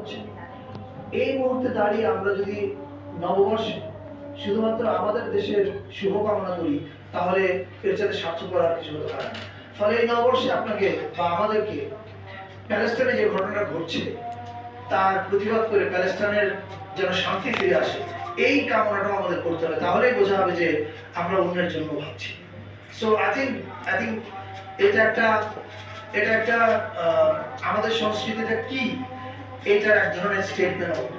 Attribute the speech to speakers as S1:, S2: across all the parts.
S1: হচ্ছে। এই মুহূর্তে দাঁড়িয়ে আমরা যদি নববর্ষে শুধুমাত্র আমাদের দেশের শুভকামনা করি, তাহলে এর সাথে স্বার্থপর আর কিছু হতে পারে না। ফলে এই নববর্ষে আপনাকে বা আমাদেরকে প্যালেস্টাইনে যে ঘটনাটা ঘটছে, তার প্রতিবাদ করে প্যালেস্টাইনের যেন শান্তি ফিরে আসে, এই কামনাটাও আমাদের করতে হবে। তাহলেই বোঝা হবে যে আমরা অন্যের জন্য ভাবছি। So I think I think এটা একটা এটা একটা আমাদের সংস্কৃতিটা কি? এটার এক ধরনের স্টেটমেন্ট হবে।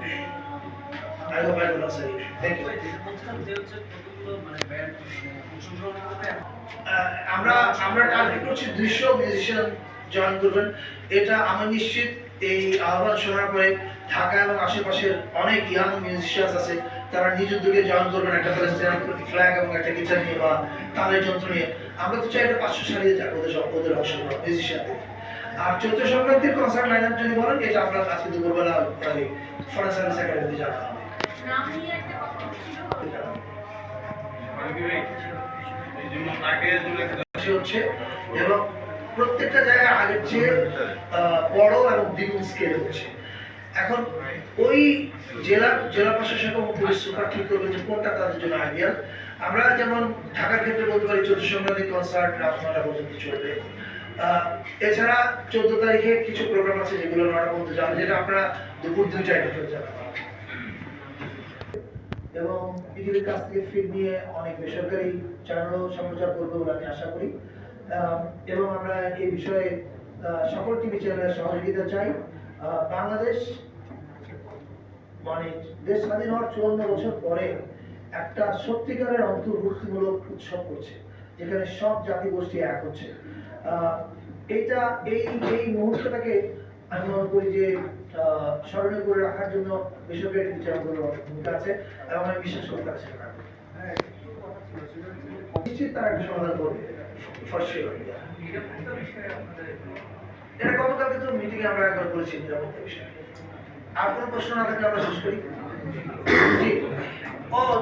S1: আমরা আমরা টার্গেট করছি মিউজিশিয়ান জয়েন করবেন এটা আমি নিশ্চিত এই আহ্বান শোনার পরে ঢাকা এবং আশেপাশের অনেক ইয়াং আছে, তারা নিজ উদ্যোগে জয়েন করবেন একটা প্যালেস্টাইন ফ্ল্যাগ এবং একটা গিটার নিয়ে বা তালের যন্ত্র নিয়ে। আমরা তো চাই একটা পাঁচশো সারিয়ে যাব ওদের ওদের অংশগ্রহণ মিউজিশিয়ানদের আর চৈত্র সংক্রান্তির কনসার্ট লাইন আপ যদি বলেন এটা আমরা আজকে দুপুরবেলা সার্ভিস একাডেমিতে হবে হচ্ছে এবং প্রত্যেকটা জায়গায় আগের চেয়ে বড় এবং দ্বিগুণ স্কেল হচ্ছে। এখন ওই জেলা জেলা প্রশাসক এবং পুলিশ সুপার ঠিক করবে যে কোনটা তাদের জন্য আইডিয়াল আমরা যেমন ঢাকার ক্ষেত্রে বলতে পারি চোদ্দ সংক্রান্তি কনসার্ট রাত নটা পর্যন্ত চলবে। এছাড়া চোদ্দ তারিখে কিছু প্রোগ্রাম আছে যেগুলো নটা পর্যন্ত যাবে যেটা আপনারা দুপুর দুইটায় ঢুকে যাবেন। এবং পৃথিবীর কাছ থেকে ফিড নিয়ে অনেক বেসরকারি চ্যানেলও সম্প্রচার করবে বলে আমি আশা করি। এবং আমরা এই বিষয়ে সকল টিভি চ্যানেলের সহযোগিতা চাই। বাংলাদেশ মানে দেশ স্বাধীন হওয়ার চুয়ান্ন বছর পরে একটা সত্যিকারের অন্তর্ভুক্তিমূলক উৎসব করছে, যেখানে সব জাতি গোষ্ঠী এক হচ্ছে। এটা এই এই মুহূর্তটাকে আমি মনে করি যে আহ, স্মরণীয় করে রাখার জন্য বেসরকারি চ্যানেলগুলোর ভূমিকা আছে এবং আমি বিশ্বাস করি তারা সেটা রাখবে। নিশ্চিত তারা একটা সমাধান করবে। এটা গতকালকে তো মিটিং এ আমরা একবার বলেছি নিরাপত্তা বিষয়ে। আর কোনো প্রশ্ন না থাকলে আমরা শেষ করি। ও